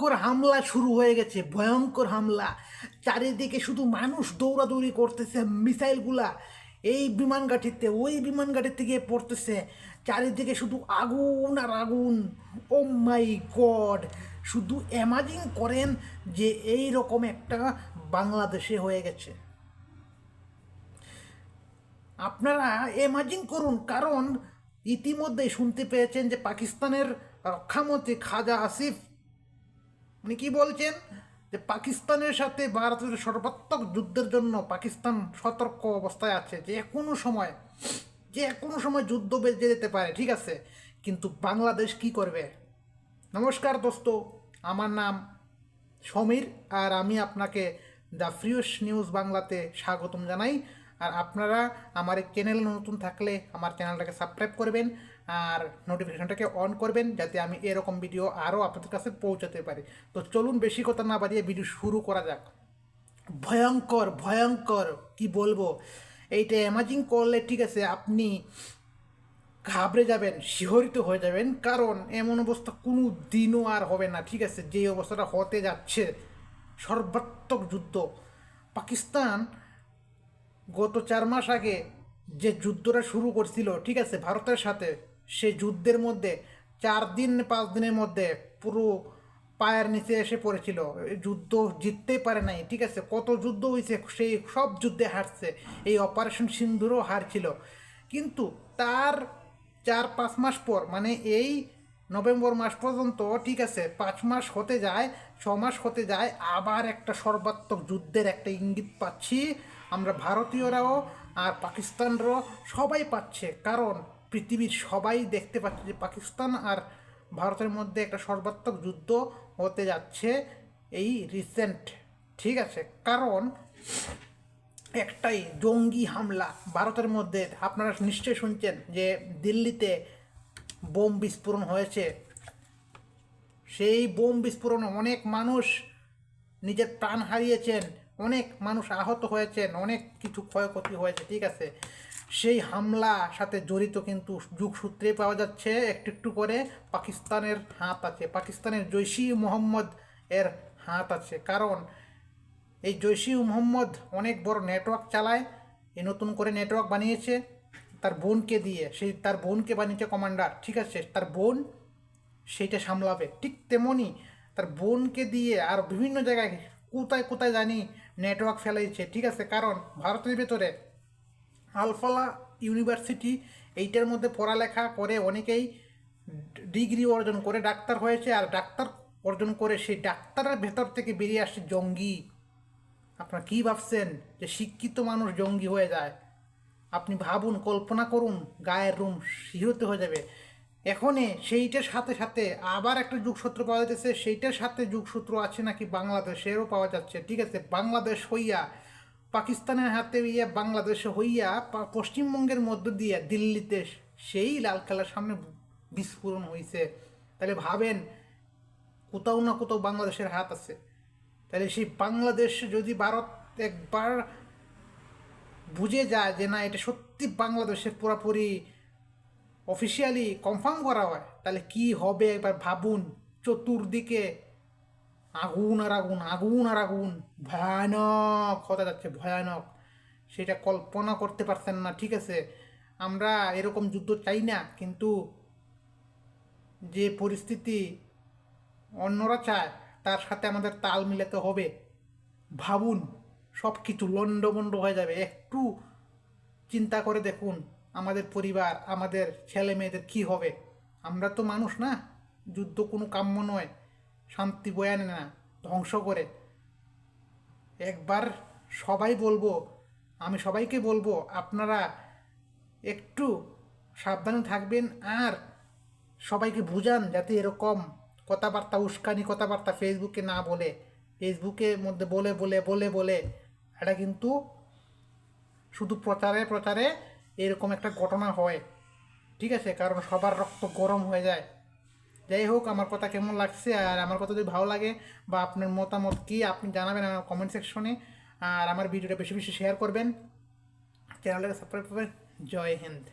ভয়ঙ্কর হামলা শুরু হয়ে গেছে, ভয়ঙ্কর হামলা। চারিদিকে শুধু মানুষ দৌড়াদৌড়ি করতেছে, মিসাইলগুলা। এই বিমান ঘাটিতে ওই বিমান ঘাটিতে গিয়ে পড়তেছে। চারিদিকে শুধু আগুন আর আগুন। ও মাই গড শুধু অ্যামাজিং করেন যে এই রকম একটা বাংলাদেশে হয়ে গেছে। আপনারা এমাজিন করুন, কারণ ইতিমধ্যেই শুনতে পেয়েছেন যে পাকিস্তানের রক্ষামন্ত্রী খাজা আসিফ উনি কি বলছেন? যে পাকিস্তানের সাথে ভারতের সর্বাত্মক যুদ্ধের জন্য পাকিস্তান সতর্ক অবস্থায় আছে। যে কোনো সময়, যে কোনো সময় যুদ্ধ বেজে যেতে পারে, ঠিক আছে? কিন্তু বাংলাদেশ কি করবে? নমস্কার দোস্ত, আমার নাম সমীর আর আমি আপনাকে দ্য ফ্রিউস নিউজ বাংলাতে স্বাগতম জানাই। আর আপনারা আমার এই চ্যানেল নতুন থাকলে আমার চ্যানেলটাকে সাবস্ক্রাইব করবেন আর নোটিফিকেশনটাকে অন করবেন যাতে আমি এরকম ভিডিও আরও আপনাদের কাছে পৌঁছাতে পারি। তো চলুন বেশি কথা না বাড়িয়ে ভিডিও শুরু করা যাক। ভয়ঙ্কর ভয়ঙ্কর, কি বলব? এইটা অ্যামাজিং করলে ঠিক আছে, আপনি ঘাবড়ে যাবেন, শিহরিত হয়ে যাবেন, কারণ এমন অবস্থা কোনো দিনও আর হবে না, ঠিক আছে? যে অবস্থাটা হতে যাচ্ছে, সর্বাত্মক যুদ্ধ। পাকিস্তান গত চার মাস আগে যে যুদ্ধটা শুরু করছিল, ঠিক আছে, ভারতের সাথে সেই যুদ্ধের মধ্যে, চার দিন, পাঁচ দিনের মধ্যে পুরো পায়ের নিচে এসে পড়েছিল। যুদ্ধ জিততেই পারে নাই, ঠিক আছে, কত যুদ্ধ হয়েছে সেই সব যুদ্ধে হারছে, এই অপারেশন সিন্ধুরও হারছিল। কিন্তু তার চার, পাঁচ মাস পর মানে এই নভেম্বর মাস পর্যন্ত, ঠিক আছে, পাঁচ মাস হতে যায়, ছ মাস হতে যায়, আবার একটা সর্বাত্মক যুদ্ধের একটা ইঙ্গিত পাচ্ছি আমরা ভারতীয়রাও আর পাকিস্তানরাও সবাই পাচ্ছে। কারণ পৃথিবীর সবাই দেখতে পাচ্ছে যে পাকিস্তান আর ভারতের মধ্যে একটা সর্বাত্মক যুদ্ধ হতে যাচ্ছে এই রিসেন্ট ঠিক আছে? কারণ একটাই জঙ্গি হামলা ভারতের মধ্যে, আপনারা নিশ্চয়ই শুনছেন যে দিল্লিতে বোম বিস্ফোরণ হয়েছে। সেই বোম বিস্ফোরণে অনেক মানুষ নিজের প্রাণ হারিয়েছেন। অনেক মানুষ আহত হয়েছেন, অনেক কিছু ক্ষয়ক্ষতি হয়েছে, ঠিক আছে? সেই হামলা সাথে জড়িত কিন্তু যুগসূত্রে পাওয়া যাচ্ছে, একটু একটু করে পাকিস্তানের হাত আছে, পাকিস্তানের জৈশি মোহাম্মদ এর হাত আছে। কারণ এই জৈশি মোহাম্মদ অনেক বড় নেটওয়ার্ক চালায় এই নতুন করে নেটওয়ার্ক বানিয়েছে, তার বোনকে দিয়ে। সেই তার বোনকে বানিয়েছে কমান্ডার ঠিক আছে? তার বোন সেইটা সামলাবে। ঠিক তেমনই তার বোনকে দিয়ে আর বিভিন্ন জায়গায়, কোথায় কোথায় জানি নেটওয়ার্ক ফেলাইছে, ঠিক আছে? কারণ ভারতের ভেতরে আলফালা ইউনিভার্সিটি, এইটার মধ্যে পড়ালেখা করে অনেকেই ডিগ্রি অর্জন করে ডাক্তার হয়েছে, আর ডাক্তার অর্জন করে সেই ডাক্তারের ভেতর থেকে বেরিয়ে আসছে জঙ্গি। আপনারা কী ভাবছেন যে শিক্ষিত মানুষ জঙ্গি হয়ে যায়? আপনি ভাবুন, কল্পনা করুন, গায়ের রুম শিহতে হয়ে যাবে। এখনে সেইটার সাথে সাথে আবার একটা যুগসূত্র পাওয়া যাচ্ছে সেইটার সাথে যুগসূত্র আছে নাকি বাংলাদেশেরও পাওয়া যাচ্ছে। ঠিক আছে, বাংলাদেশ হইয়া, পাকিস্তানের হাতে ইয়ে বাংলাদেশে হইয়া পশ্চিমবঙ্গের মধ্য দিয়ে দিল্লিতে সেই লালকেল্লার সামনে বিস্ফোরণ হয়েছে তাহলে ভাবেন, কোথাও না কোথাও বাংলাদেশের হাত আছে। তাহলে সেই বাংলাদেশ যদি ভারত একবার বুঝে যায় যে না, এটা সত্যি বাংলাদেশের পুরোপুরি অফিসিয়ালি কনফার্ম করা হয়। তাহলে কি হবে একবার ভাবুন। চতুর্দিকে আগুন আর আগুন আগুন আর আগুন। ভয়ানক হতে যাচ্ছে, ভয়ানক। সেটা কল্পনা করতে পারছেন না, ঠিক আছে? আমরা এরকম যুদ্ধ চাই না, কিন্তু যে পরিস্থিতি অন্যরা চায়, তার সাথে আমাদের তাল মিলাতে হবে। ভাবুন সব কিছু লন্ডবন্ড হয়ে যাবে। একটু চিন্তা করে দেখুন। আমাদের পরিবার, আমাদের ছেলে মেয়েদের কী হবে? আমরা তো মানুষ না। যুদ্ধ কোনো কাম্য নয়। শান্তি বয়ে আনে না, ধ্বংস করে। একবার সবাই বলব, আমি সবাইকে বলব, আপনারা একটু সাবধানে থাকবেন আর সবাইকে বুঝান যাতে এরকম কথাবার্তা, উস্কানি কথাবার্তা ফেসবুকে না বলে। ফেসবুকের মধ্যে বলে বলে বলে বলে। এটা কিন্তু শুধু প্রচারে প্রচারে এরকম একটা ঘটনা হয়। ঠিক আছে? কারণ সবার রক্ত গরম হয়ে যায়। যাই হোক, আমার কথা কেমন লাগছে আর আমার কথা যদি ভালো লাগে বা আপনার মতামত কী, আপনি জানাবেন আমার কমেন্ট সেকশনে আর আমার ভিডিওটা বেশি বেশি শেয়ার করবেন। চ্যানেলটাকে সাবস্ক্রাইব করবেন। জয় হিন্দ।